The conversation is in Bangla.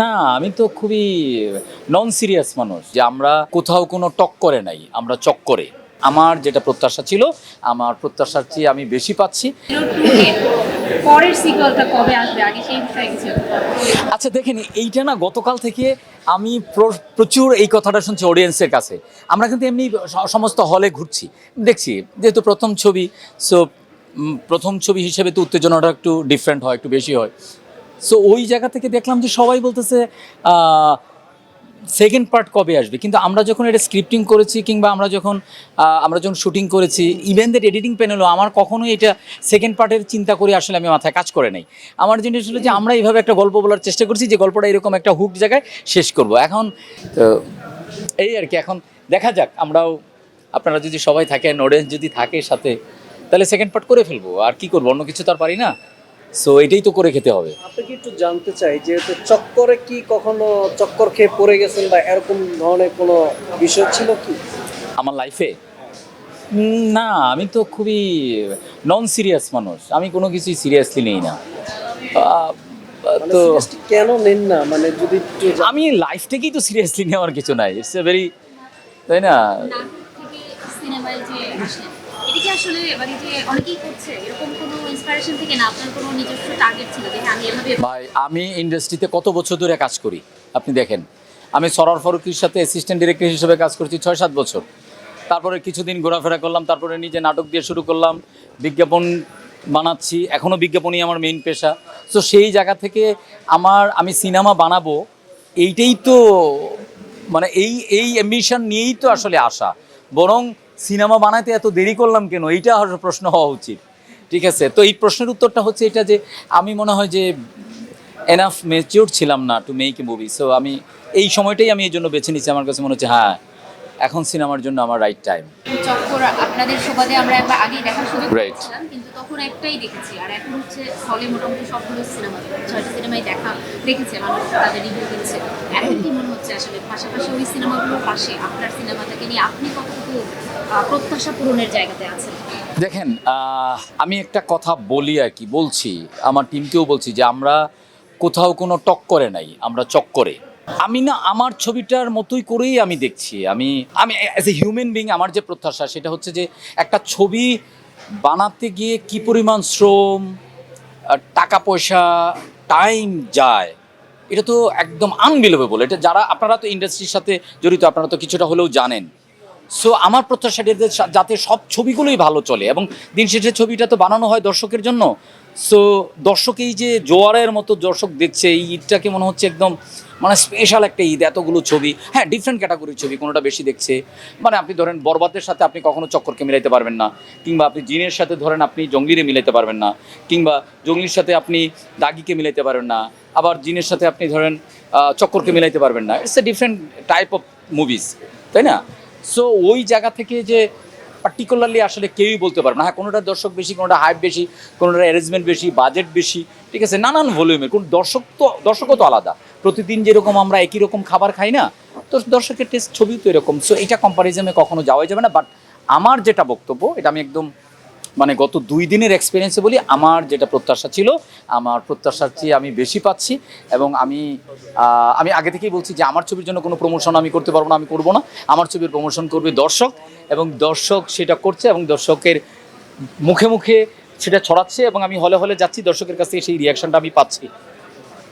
না আমি তো খুবই নন সিরিয়াস মানুষ যে আমরা কোথাও কোনো টক করে নাই আমরা চক্করে আমার যেটা প্রত্যাশা ছিল আমার প্রত্যাশার চেয়ে আমি বেশি পাচ্ছি। পরের সিকুয়েলটা কবে আসবে? আগে সেই বিষয়ে কিছু আচ্ছা দেখেন এইটা না গতকাল থেকে আমি প্রচুর এই কথাটা শুনছি অডিয়েন্সের কাছে। আমরা কিন্তু এমনি সমস্ত হলে ঘুরছি। দেখছি যেহেতু প্রথম ছবি সো প্রথম ছবি হিসেবে তো উত্তেজনাটা একটু ডিফারেন্ট হয় একটু বেশি হয়। সো ওই জায়গা থেকে দেখলাম যে সবাই বলতেছে সেকেন্ড পার্ট কবে আসবে? কিন্তু আমরা যখন এটা স্ক্রিপ্টিং করেছি কিংবা আমরা যখন আমরা যখন শুটিং করেছি ইভেন দ্যাট এডিটিং প্যানেলও আমার কখনোই এটা সেকেন্ড পার্টের চিন্তা করে আসলে আমি মাথায় কাজ করে নাই। আমার জিনিস হলো যে আমরা এইভাবে একটা গল্প বলার চেষ্টা করছি যে গল্পটা এরকম একটা হুক জায়গায় শেষ করব। এখন এই আর কি, এখন দেখা যাক, আমরাও, আপনারা যদি সবাই থাকেন অডিয়েন্স যদি থাকে সাথে, তাহলে সেকেন্ড পার্ট করে ফেলব। আর কি করব? অন্য কিছু তো আর পারি না। সো এটাই তো করে খেতে হবে। আপনাকে একটু জানতে চাই যেহেতু চক্করে কি কখনো চক্কর খেয়ে পড়ে গেছেন বা এরকম ধরনের কোনো বিষয় ছিল কি? আমার লাইফে না আমি তো খুবই নন সিরিয়াস মানুষ। আমি কোনো কিছুই সিরিয়াসলি নেই না। মানে তো কেন নেন না? মানে যদি আমি লাইফটাকেই তো সিরিয়াসলি নেওয়ার কিছু নাই। ইটস এ ভেরি তাই না? আসলে মানে যে অনেকেই করছে এরকম কোনো ইন্সপিরেশন থেকে না আপনার কোনো নিজস্ব টার্গেট ছিল যে হ্যাঁ, আমি এভাবে ভাই আমি ইন্ডাস্ট্রিতে কত বছর ধরে কাজ করি? আপনি দেখেন। আমি সরার ফারুকির সাথে অ্যাসিস্ট্যান্ট ডিরেক্টর হিসেবে কাজ করছি ছয় সাত বছর। তারপরে কিছুদিন ঘোরাফেরা করলাম তারপরে নিজে নাটক দিয়ে শুরু করলাম বিজ্ঞাপন বানাচ্ছি এখনও বিজ্ঞাপনই আমার মেইন পেশা। তো সেই জায়গা থেকে আমার আমি সিনেমা বানাবো এইটাই তো মানে এই এই অ্যাম্বিশন নিয়েই তো আসলে আসা। বরং সিনেমা বানাতে এত দেরি করলাম কেন? এইটা হয়তো প্রশ্ন হওয়া উচিত। ঠিক আছে? তো এই প্রশ্নের উত্তরটা হচ্ছে এটা যে আমি মনে হয় যে এনাফ মেচিওর ছিলাম না to make a movie so আমি এই সময়টাই আমি এই জন্য বেছে নিচ্ছি আমার কাছে মনে হচ্ছে হ্যাঁ এখন সিনেমার জন্য আমার রাইট টাইম চক্কর আপনাদের সুবাদে আমরা একবার আগেই দেখার সুযোগ পেয়েছিলাম কিন্তু তখন একটাই দেখেছি। আর এখন হচ্ছে হলে মোটামুটি সবগুলো সিনেমা ছয়টা সিনেমাই দেখা দেখেছে মানুষ তাদের রিভিউ দিচ্ছে। এখন কি মনে হচ্ছে আসলে? পাশাপাশি ওই সিনেমাগুলোর পাশে আপনার সিনেমাটাকে নিয়ে আপনি কতটুকু আহ, প্রত্যাশা পূরণের জায়গাতে আছেন? দেখেন আমি একটা কথা বলি আর কি, বলছি। আমার টিমকেও বলছি যে আমরা কোথাও কোনো টক করে নাই, আমরা চক্করে আমি না, আমার ছবিটার মতোই করেই আমি দেখছি। আমি আমি অ্যাজ এ হিউম্যান বিং আমার যে প্রত্যাশা, সেটা হচ্ছে যে একটা ছবি বানাতে গিয়ে কি পরিমাণ শ্রম টাকা পয়সা টাইম যায়, এটা তো একদম আনবিলিভেবল এটা যারা, আপনারা তো ইন্ডাস্ট্রির সাথে জড়িত, আপনারা তো কিছুটা হলেও জানেন। সো আমার প্রত্যাশা এটা যাতে সব ছবিগুলোই ভালো চলে এবং দিন শেষে ছবিটা তো বানানো হয় দর্শকের জন্য। সো দর্শক এই যে জোয়ারের মতো দর্শক দেখছে, এই ঈদটাকে মনে হচ্ছে একদম মানে স্পেশাল একটা ঈদ, এতগুলো ছবি। হ্যাঁ ডিফারেন্ট ক্যাটাগরির ছবি, কোনোটা বেশি দেখছে। মানে আপনি ধরেন বরবাদের সাথে আপনি কখনো চক্করকে মিলাইতে পারবেন না, কিংবা আপনি জিনের সাথে ধরেন আপনি জঙ্গলিরে মিলাইতে পারবেন না, কিংবা জঙ্গলির সাথে আপনি দাগিকে মিলাইতে পারবেন না, আবার জিনের সাথে আপনি ধরেন চক্করকে মিলাইতে পারবেন না। It's a different type of movies তাই না? সো ওই জায়গা থেকে যে পার্টিকুলারলি আসলে কেউই বলতে পারবে না। হ্যাঁ কোনোটা দর্শক বেশি, কোনোটা হাইপ বেশি, কোনোটা অ্যারেঞ্জমেন্ট বেশি বাজেট বেশি, ঠিক আছে? নানান ভলিউমের কোন দর্শক তো, দর্শকও তো আলাদা। প্রতিদিন যেরকম আমরা একই রকম খাবার খাই না, তো দর্শকের টেস্ট ছবি তো এরকম। সো এটা কম্পারিজনে কখনো যাওয়াই যাবে না। বাট আমার যেটা বক্তব্য, এটা আমি একদম মানে গত দুই দিনের এক্সপিরিয়েন্সে বলি, আমার যেটা প্রত্যাশা ছিল, আমার প্রত্যাশার চেয়ে আমি বেশি পাচ্ছি এবং আমি আমি আগে থেকেই বলছি যে আমার ছবির জন্য কোনো প্রমোশন আমি করতে পারব না, আমি করব না। আমার ছবির প্রমোশন করবে দর্শক এবং দর্শক সেটা করছে এবং দর্শকের মুখে মুখে সেটা ছড়াচ্ছে এবং আমি হলে হলে যাচ্ছি, দর্শকের কাছ থেকে সেই রিয়াকশনটা আমি পাচ্ছি।